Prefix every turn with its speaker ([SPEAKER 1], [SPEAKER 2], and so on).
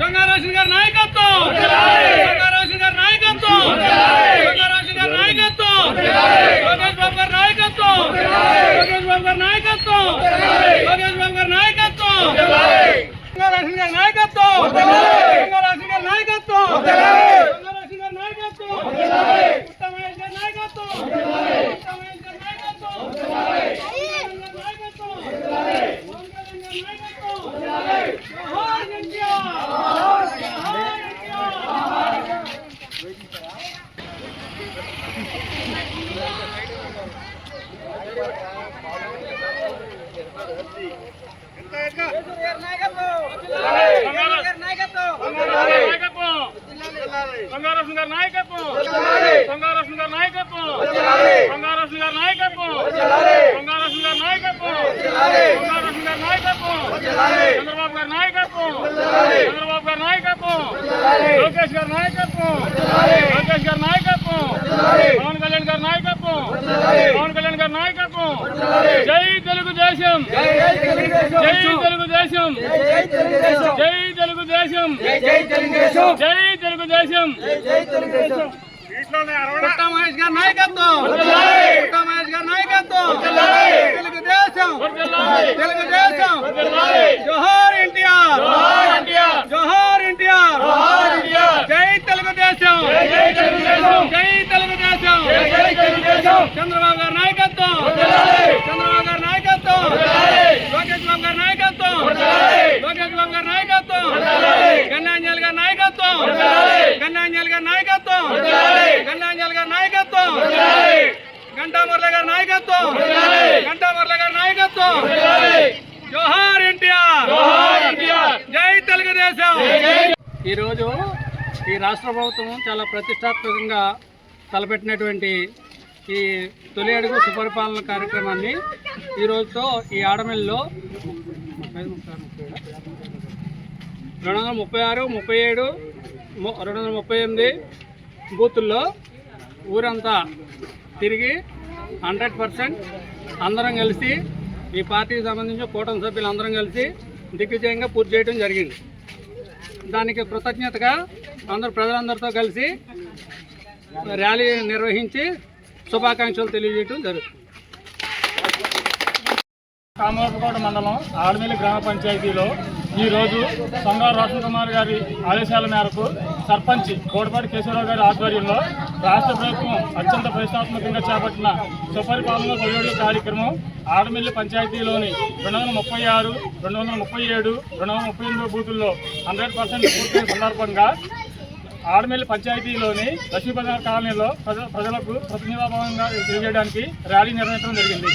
[SPEAKER 1] సంగారాశి గారి నాయకత్వం! సంగారాసు గారి నాయకత్వం సంగారాసు గారి నాయకత్వం సంగారాసు గారి నాయకత్వం సంగారాసు గారి నాయకత్వం గారి నాయకత్వం చంద్రబాబు గారి నాయకత్వం లోకేష్ గారి నాయకత్వం లోకేష్ గారి నాయకత్వం పవన్ కళ్యాణ్ గారి నాయకత్వం పవన్ కళ్యాణ్ గారి నాయకత్వం జై తెలుగుదేశం జై తెలుగుదేశం జై తెలుగుదేశం జై తెలుగుదేశం
[SPEAKER 2] పుట్ట మహేష్ గారి నాయకత్వం పుట్ట మహేష్ గారి నాయకత్వం తెలుగుదేశం తెలుగుదేశం జోహార్ ఎన్టీఆర్ జోహార్ ఎన్టీఆర్ జై తెలుగుదేశం జై తెలుగుదేశం చంద్రబాబు గారి నాయకత్వం చంద్రబాబు గారి నాయకత్వం లోకేష్ బాబు గారి నాయకత్వం లోకేష్ బాబు గారి నాయకత్వం కన్యాంజలి గారి నాయకత్వం కన్యాంజలి గారి నాయకత్వం కన్యాంజలి గారి నాయకత్వం. గంటా మురళి గారి నాయకత్వం. గంటా మురళి గారి నాయకత్వం. జోహార్ ఎన్టీఆర్. జై తెలుగుదేశం. ఈరోజు ఈ రాష్ట్ర ప్రభుత్వం చాలా ప్రతిష్టాత్మకంగా తలపెట్టినటువంటి ఈ తొలి అడుగు సుపరిపాలన కార్యక్రమాన్ని ఈ రోజుతో ఈ ఆడమిల్లో రెండు వందల ముప్పై ఆరు ముప్పై ఏడు రెండు వందల ముప్పై ఎనిమిది బూతుల్లో ఊరంతా తిరిగి హండ్రెడ్ పర్సెంట్ అందరం కలిసి ఈ పార్టీకి సంబంధించిన కూటమి సభ్యులు అందరం కలిసి దిగ్విజయంగా పూర్తి చేయడం జరిగింది. దానికి కృతజ్ఞతగా అందరు ప్రజలందరితో కలిసి ర్యాలీ నిర్వహించి శుభాకాంక్షలు తెలియజేయడం జరుగుతుంది.
[SPEAKER 1] కామరాపకోట మండలం ఆడమిల్లి గ్రామ పంచాయతీలో ఈ రోజు సంగారు రోషన్ కుమార్ గారి ఆదేశాల మేరకు సర్పంచ్ కోటపాటి కేశవరావు గారి ఆధ్వర్యంలో రాష్ట్ర ప్రభుత్వం అత్యంత ప్రతిష్టాత్మకంగా చేపట్టిన సుపరిపాలన తొలిడు కార్యక్రమం ఆడమిల్లి పంచాయతీలోని రెండు వందల ముప్పై ఆరు రెండు వందల ముప్పై ఏడు రెండు వందల ముప్పై ఎనిమిది బూతుల్లో హండ్రెడ్ పర్సెంట్ పూర్తయిన సందర్భంగా ఆడమిల్లి పంచాయతీలోని లక్ష్మీబజార్ కాలనీలో ప్రజ ప్రజలకు ప్రతినిధాభావంగా తెలియజేయడానికి ర్యాలీ నిర్వహించడం జరిగింది.